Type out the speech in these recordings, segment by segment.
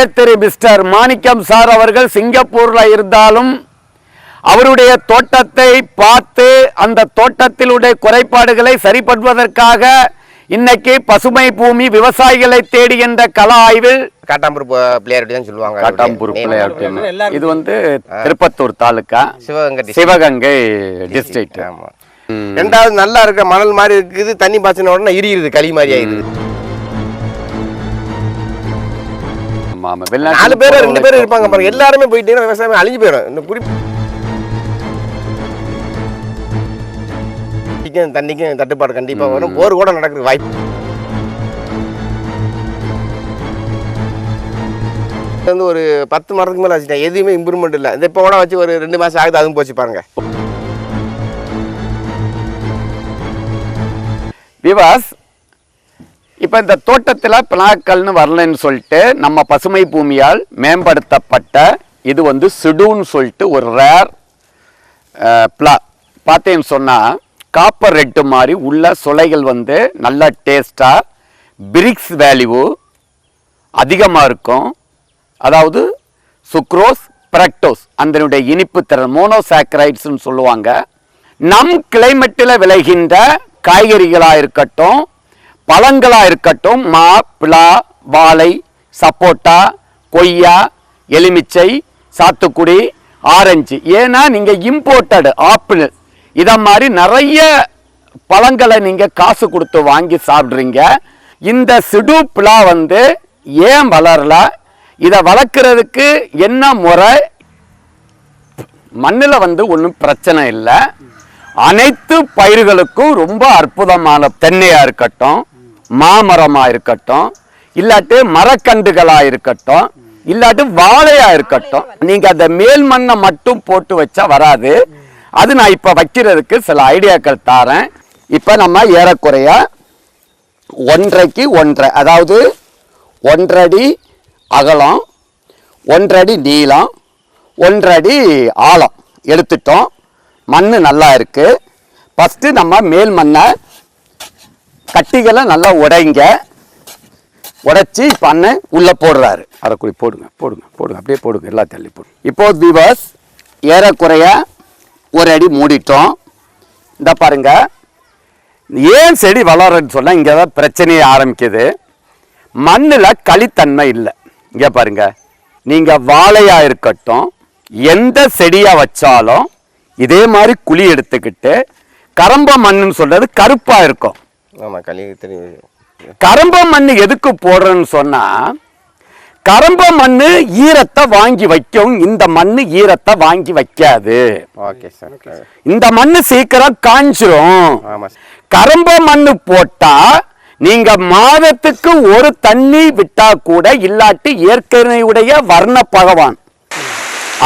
உயர்திரு மிஸ்டர் மாணிக்கம் சார் அவர்கள் சிங்கப்பூர்ல இருந்தாலும் அவருடைய தோட்டத்தை பார்த்து அந்த தோட்டத்திலுடைய குறைபாடுகளை சரிப்படுவதற்காக இன்னைக்கு பசுமை பூமி விவசாயிகளை தேடுகின்ற கள ஆய்வில் காட்டாம்பூர் பிளேயர் தான் சொல்லுவாங்க காட்டாம்பூர் Name. பிள்ளையார் இது வந்து திருப்பத்தூர் தாலுக்கா. சிவகங்கை. சிவகங்கை டிஸ்ட்ரிக்ட் ஆமா. ரெண்டாவது நல்லா இருக்க மணல் மாதிரி இருக்குது தண்ணி பாய்ச்சின உடனே இரியுது களி மாதிரி ஆயிடுது. ஆமா ஆமா நாலு வெளிநாட்டு பேர் ரெண்டு பேர் இருப்பாங்க பாருங்க. எல்லாருமே போயிட்டீங்கன்னா விவசாயம் அழிஞ்சு போயிடும். இந்த குறிப்பு தண்ணிக்கும் தட்டுப்பாடு கண்டிப்பா வரும். போர் கூட நடக்குது வாய்ப்பு. வந்து ஒரு பத்து மரத்துக்கு மேல வச்சுட்டேன் எதுவுமே இம்ப்ரூவ்மெண்ட் இல்லை. இந்த இப்போ கூட வச்சு ஒரு ரெண்டு மாசம் ஆகுது அதுவும் போச்சு பாருங்க. விவாஸ் இப்போ இந்த தோட்டத்தில் பிளாக்கல்னு வரலன்னு சொல்லிட்டு நம்ம பசுமை பூமியால் மேம்படுத்தப்பட்ட இது வந்து சிடுன்னு சொல்லிட்டு ஒரு ரேர் பிளா பார்த்தேன்னு சொன்னால் காப்பர் ரெட்டு மாதிரி உள்ள சுளைகள் வந்து நல்ல டேஸ்ட்டாக பிரிக்ஸ் வேல்யூ அதிகமாக இருக்கும். அதாவது சுக்ரோஸ் பிரக்டோஸ் அதனுடைய இனிப்பு திறன் மோனோசாக்கரைட்ஸ்னு சொல்லுவாங்க. நம் கிளைமேட்டில் விளைகின்ற காய்கறிகளாக இருக்கட்டும் பழங்களாக இருக்கட்டும் மா பிளா வாழை சப்போட்டா கொய்யா எலுமிச்சை சாத்துக்குடி ஆரஞ்சு. ஏன்னா நீங்கள் இம்போர்ட்டடு ஆப்பிள். இதை மாதிரி நிறைய பழங்களை நீங்கள் காசு கொடுத்து வாங்கி சாப்பிட்றீங்க. இந்த சிடு பிளா வந்து ஏன் வளரல? இதை வளர்க்குறதுக்கு என்ன முறை? மண்ணில் வந்து ஒன்றும் பிரச்சனை இல்லை. அனைத்து பயிர்களுக்கும் ரொம்ப அற்புதமான தென்னையாக இருக்கட்டும் மாமரமாக இருக்கட்டும் இல்லாட்டி மரக்கன்றுகளாக இருக்கட்டும் இல்லாட்டி வாழையாக இருக்கட்டும் நீங்கள் அந்த மேல் மண்ணை மட்டும் போட்டு வச்சா வராது. அது நான் இப்போ வைக்கிறதுக்கு சில ஐடியாக்கள் தாரேன் இப்போ நம்ம ஏறக்குறைய ஒன்றைக்கு ஒன்றரை அதாவது ஒன்றடி அகலம் ஒன்றடி நீளம் ஒன்றடி ஆழம் எடுத்துட்டோம். மண் நல்லா இருக்குது ஃபஸ்ட்டு நம்ம மேல் மண்ணை கட்டிகளை நல்லா உடைங்க. உடைச்சி பண்ண உள்ளே போடுறாரு. அரைக்குழி போடுங்க போடுங்க போடுங்க. அப்படியே போடுங்க எல்லா தள்ளி போடுங்க. இப்போ தீபஸ் ஏறக்குறைய ஒரு அடி மூடிட்டோம். இந்த பாருங்க. ஏன் செடி வளருன்னு சொன்னால் இங்கே தான் பிரச்சனையே ஆரம்பிக்குது. மண்ணில் களித்தன்மை இல்லை. இங்கே பாருங்க. நீங்கள் வாழையாக இருக்கட்டும் எந்த செடியாக வச்சாலும் இதே மாதிரி குழி எடுத்துக்கிட்டு கரம்ப மண்ணுன்னு சொல்கிறது கருப்பாக இருக்கும். ஆமா களி தெரியும் கரம்ப மண் எதுக்கு போடுறேன்னு சொன்னா கரம்ப மண்ணு ஈரத்தை வாங்கி வைக்கும். இந்த மண்ணு ஈரத்தை வாங்கி வைக்காது. Okay sir. இந்த மண்ணு சீக்கிரம் காஞ்சிரும். ஆமா சார். கரும்ப மண்ணு போட்டா நீங்க மாதத்துக்கு ஒரு தண்ணி விட்டா கூட இல்லாட்டி இயற்கையுடைய வர்ண பகவான்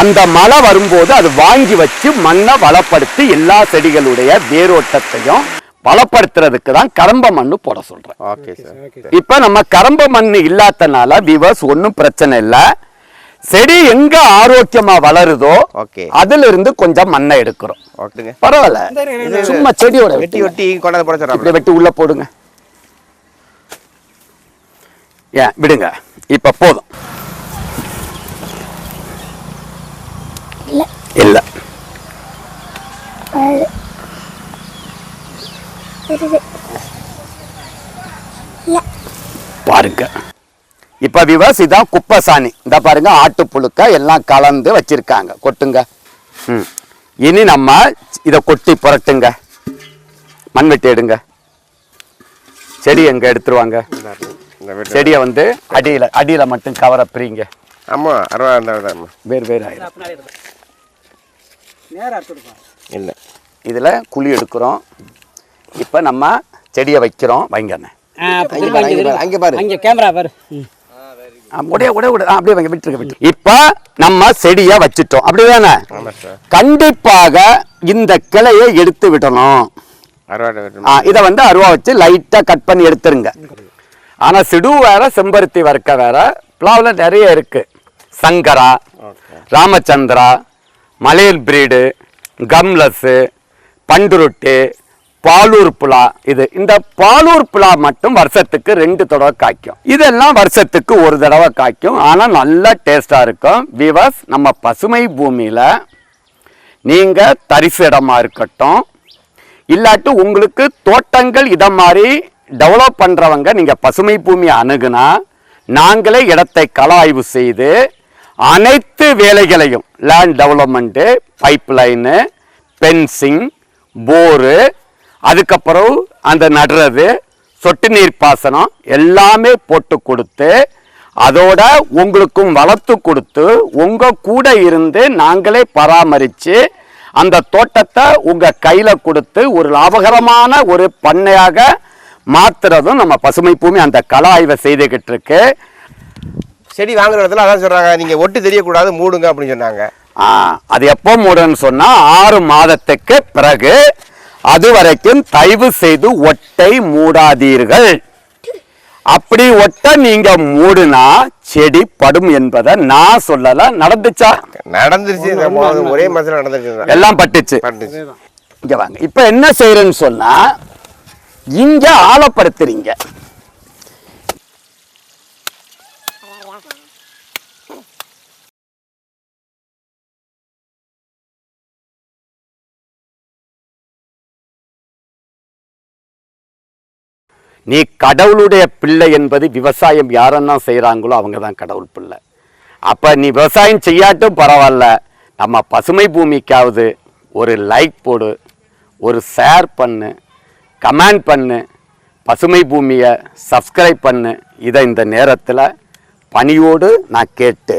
அந்த மழை வரும்போது அது வாங்கி வச்சு மண்ணை வளப்படுத்தி எல்லா செடிகளுடைய வேரோட்டத்தையும் வளப்படுத்துறதுக்கு தான் கரம்ப மண்ணு போட சொல்றேன். Okay sir. இப்ப நம்ம கரம்ப மண்ணு இல்லாதனால விவஸ் ஒன்றும் பிரச்சனை இல்லை. செடி எங்க ஆரோக்கியமா வளருதோ அதுல இருந்து கொஞ்சம் மண்ணை எடுக்கிறோம். பரவாயில்ல. சும்மா செடியோட வெட்டி வெட்டி கொண்டாந்து போட சொல்றாங்க இப்படி வெட்டி உள்ள போடுங்க. ஏன் விடுங்க. இப்ப போதும். இல்ல. பாருங்க. இப்ப விவஸ் இதான் குப்பை சாணி இந்த பாருங்க ஆட்டு புழுக்க எல்லாம் கலந்து வச்சிருக்காங்க. கொட்டுங்க. ம். இனி நம்ம இதை கொட்டி புரட்டுங்க. மண்வெட்டி எடுங்க. செடி எங்க எடுத்துருவாங்க செடியை வந்து அடியில அடியில மட்டும் கவரை பிரிங்க. ஆமா அறுபதா இருந்தா வேறு வேறு ஆயிரும். இல்ல. இதுல குழி எடுக்கிறோம். இப்ப நம்ம செடியை வைக்கிறோம். வைங்கண்ணே அங்க பாரு. அங்க கேமரா பாரு. உடைய உடைய அப்படியே வைங்க விட்டுருங்க விட்டு இப்ப நம்ம செடியை வச்சிட்டோம். அப்படிதானே? ஆமா சார் கண்டிப்பாக இந்த கிளையை எடுத்து விடணும். இதை வந்து அருவா வச்சு லைட்டா கட் பண்ணி எடுத்துருங்க. ஆனா சிடு வேற செம்பருத்தி வர்க்க வேற பிளாவ்ல நிறைய இருக்கு. சங்கரா ராமச்சந்திரா மலையல் பிரீடு கம்லஸ்ஸு பண்டுருட்டு பாலூர் புலா. இது இந்த பாலூர் புலா மட்டும் வருஷத்துக்கு ரெண்டு தடவை காய்க்கும். இதெல்லாம் வருஷத்துக்கு ஒரு தடவை காய்க்கும். ஆனால் நல்லா டேஸ்ட்டாக இருக்கும். விவஸ் நம்ம பசுமை பூமியில் நீங்கள் தரிசு இடமா இருக்கட்டும். இல்லாட்டி உங்களுக்கு தோட்டங்கள் இதை மாதிரி டெவலப் பண்ணுறவங்க நீங்கள் பசுமை பூமியை அணுகுனா நாங்களே இடத்தை கள ஆய்வு செய்து அனைத்து வேலைகளையும் land development pipe line fencing bore அதுக்கப்புறம் அந்த நடுறது சொட்டு நீர் பாசனம் எல்லாமே போட்டு கொடுத்து அதோட உங்களுக்கும் வளர்த்து கொடுத்து உங்க கூட இருந்து நாங்களே பராமரித்து அந்த தோட்டத்தை உங்க கையில கொடுத்து ஒரு லாபகரமான ஒரு பண்ணையாக மாத்துறதும் நம்ம பசுமை பூமி அந்த கல ஆய்வை செய்துகிட்டு இருக்கு. செடி வாங்குற இடத்துல அதான் சொல்றாங்க நீங்க ஒட்டு தெரியக்கூடாது மூடுங்க அப்படின்னு சொன்னாங்க. அது எப்போ மூடன்னு சொன்னா ஆறு மாதத்துக்கு பிறகு அது வரைக்கும் தயவு செய்து ஒட்டை மூடாதீர்கள். அப்படி ஒட்ட நீங்க மூடுனா செடி படும் என்பதை நான் சொல்லல. நடந்துச்சா? நடந்துருச்சு. நம்ம ஒரே மாசத்துல நடந்துருச்சு. எல்லாம் பட்டுச்சு. பட்டுச்சு. இங்க வாங்க. இப்ப என்ன செய்யறேன்னு சொன்னா இங்க ஆழப்படுத்துறீங்க. நீ கடவுளுடைய பிள்ளை என்பது விவசாயம் யாரெல்லாம் செய்கிறாங்களோ அவங்க தான் கடவுள் பிள்ளை. அப்போ நீ விவசாயம் செய்யாட்டும் பரவாயில்ல. நம்ம பசுமை பூமிக்காவது ஒரு லைக் போடு ஒரு ஷேர் பண்ணு கமெண்ட் பண்ணு பசுமை பூமியை சப்ஸ்கிரைப் பண்ணு. இதை இந்த நேரத்தில் பணியோடு நான் கேட்டு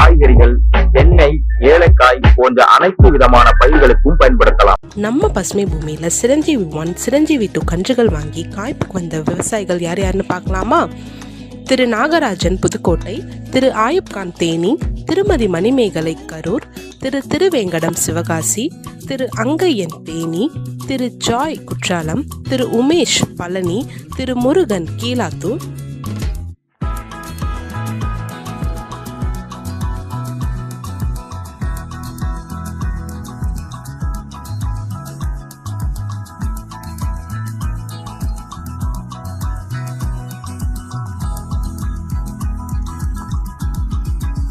காய்கறிகள் தென்னை ஏலக்காய் போன்ற அனைத்து விதமான பயிர்களுக்கும் பயன்படுத்தலாம். நம்ம பசுமை பூமியில சிரஞ்சீவி ஒன் சிரஞ்சீவி டூ கன்றுகள் வாங்கி காய்ப்புக்கு வந்த விவசாயிகள் யார் யாருன்னு பார்க்கலாமா? திரு நாகராஜன் புதுக்கோட்டை திரு ஆயுப்கான் தேனி திருமதி மணிமேகலை கரூர் திரு திருவேங்கடம் சிவகாசி திரு அங்கையன் தேனி திரு ஜாய் குற்றாலம் திரு உமேஷ் பழனி திரு முருகன் கீலாத்தூர்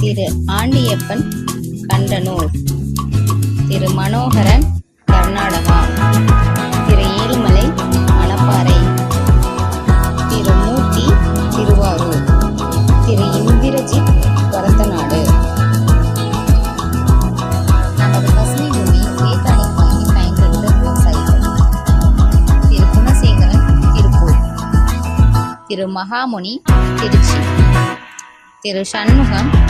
திரு ஆண்டியப்பன் கண்டனூர். திரு மனோகரன் கர்நாடகா. திரு ஏழுமலை மணப்பாறை. திரு மூர்த்தி திருவாரூர். திரு இந்திரஜித் வரதநாடு நமது பசுமை பூமி வேதாளம் வாங்கி பயன்படுத்த விவசாயிகள். திரு குணசேகரன் திருப்பூர். திரு மகாமுனி திருச்சி. திரு சண்முகம்